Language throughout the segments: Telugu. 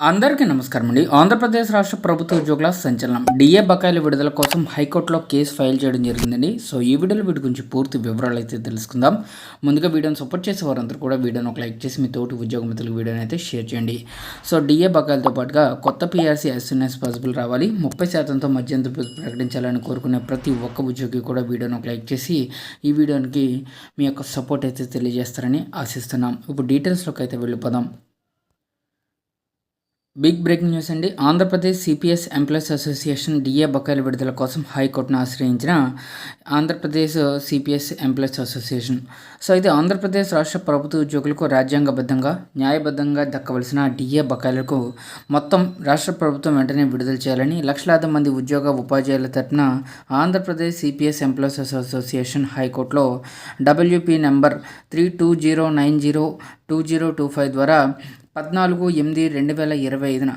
అందరికీ నమస్కారం అండి. ఆంధ్రప్రదేశ్ రాష్ట్ర ప్రభుత్వ ఉద్యోగుల సంచలనం. డిఏ బకాయిల విడుదల కోసం హైకోర్టులో కేసు ఫైల్ చేయడం జరిగిందండి. సో ఈ వీడియోలో వీటి గురించి పూర్తి వివరాలు అయితే తెలుసుకుందాం. ముందుగా వీడియోని సపోర్ట్ చేసే వారందరూ కూడా వీడియోని ఒక లైక్ చేసి మీ తోటి ఉద్యోగ మిత్రులకు వీడియోని అయితే షేర్ చేయండి. సో డిఏ బకాయిలతో పాటుగా కొత్త PRC as soon as possible రావాలి. ముప్పై శాతంతో మధ్యంతర ప్రకటించాలని కోరుకునే ప్రతి ఒక్క ఉద్యోగి కూడా వీడియోని ఒక లైక్ చేసి ఈ వీడియోనికి మీ యొక్క సపోర్ట్ అయితే తెలియజేస్తారని ఆశిస్తున్నాం. ఇప్పుడు డీటెయిల్స్లోకి అయితే వెళ్ళిపోదాం. బిగ్ బ్రేకింగ్ న్యూస్ అండి. Andhra Pradesh CPS employees association DA బకాయిల విడుదల కోసం హైకోర్టును ఆశ్రయించిన Andhra Pradesh CPS employees association. So ఇది ఆంధ్రప్రదేశ్ రాష్ట్ర ప్రభుత్వ ఉద్యోగులకు రాజ్యాంగబద్ధంగా న్యాయబద్ధంగా దక్కవలసిన డిఏ బకాయిలకు మొత్తం రాష్ట్ర ప్రభుత్వం వెంటనే విడుదల చేయాలని లక్షలాది మంది ఉద్యోగ ఉపాధ్యాయుల తరఫున ఆంధ్రప్రదేశ్ సిపిఎస్ ఎంప్లాయీస్ అసోసియేషన్ హైకోర్టులో WP number three two zero nine zero two zero two five ద్వారా పద్నాలుగు ఎనిమిది రెండు వేల ఇరవై ఐదున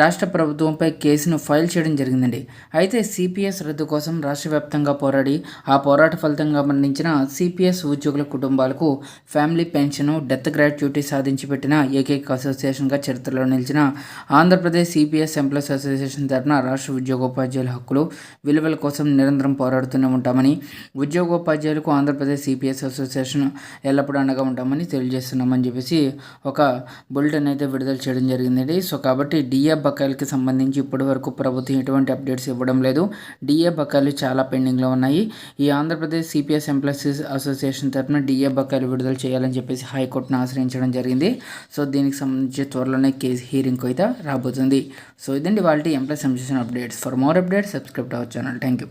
రాష్ట్ర ప్రభుత్వంపై కేసును ఫైల్ చేయడం జరిగిందండి. అయితే సిపిఎస్ రద్దు కోసం రాష్ట్ర వ్యాప్తంగా పోరాడి ఆ పోరాట ఫలితంగా మరణించిన సిపిఎస్ ఉద్యోగుల కుటుంబాలకు ఫ్యామిలీ పెన్షన్ డెత్ గ్రాట్యుటీ సాధించి పెట్టిన ఏకైక అసోసియేషన్గా చరిత్రలో నిలిచిన ఆంధ్రప్రదేశ్ సిపిఎస్ ఎంప్లాయీస్ అసోసియేషన్ తరఫున రాష్ట్ర ఉద్యోగోపాధ్యాయుల హక్కులు విలువల కోసం నిరంతరం పోరాడుతూనే ఉంటామని ఉద్యోగోపాధ్యాయులకు ఆంధ్రప్రదేశ్ సిపిఎస్ అసోసియేషన్ ఎల్లప్పుడూ అండగా ఉంటామని తెలియజేస్తున్నామని చెప్పేసి ఒక బులెటిన్ అయితే విడుదల చేయడం జరిగిందండి. సో కాబట్టి డిఎఫ్ బకాయిలకి సంబంధించి ఇప్పటి వరకు ప్రభుత్వం ఎటువంటి అప్డేట్స్ ఇవ్వడం లేదు. డిఏ బకాయిలు చాలా పెండింగ్లో ఉన్నాయి. ఈ ఆంధ్రప్రదేశ్ సిపిఎస్ ఎంప్లాయీస్ అసోసియేషన్ తరఫున డిఏ బకాయిలు విడుదల చేయాలని చెప్పేసి హైకోర్టును ఆశ్రయించడం జరిగింది. సో దీనికి సంబంధించి త్వరలోనే కేసు హీరింగ్ అయితే రాబోతుంది. సో ఇదండి వాళ్ళ employees association updates. For more updates subscribe our channel. Thank you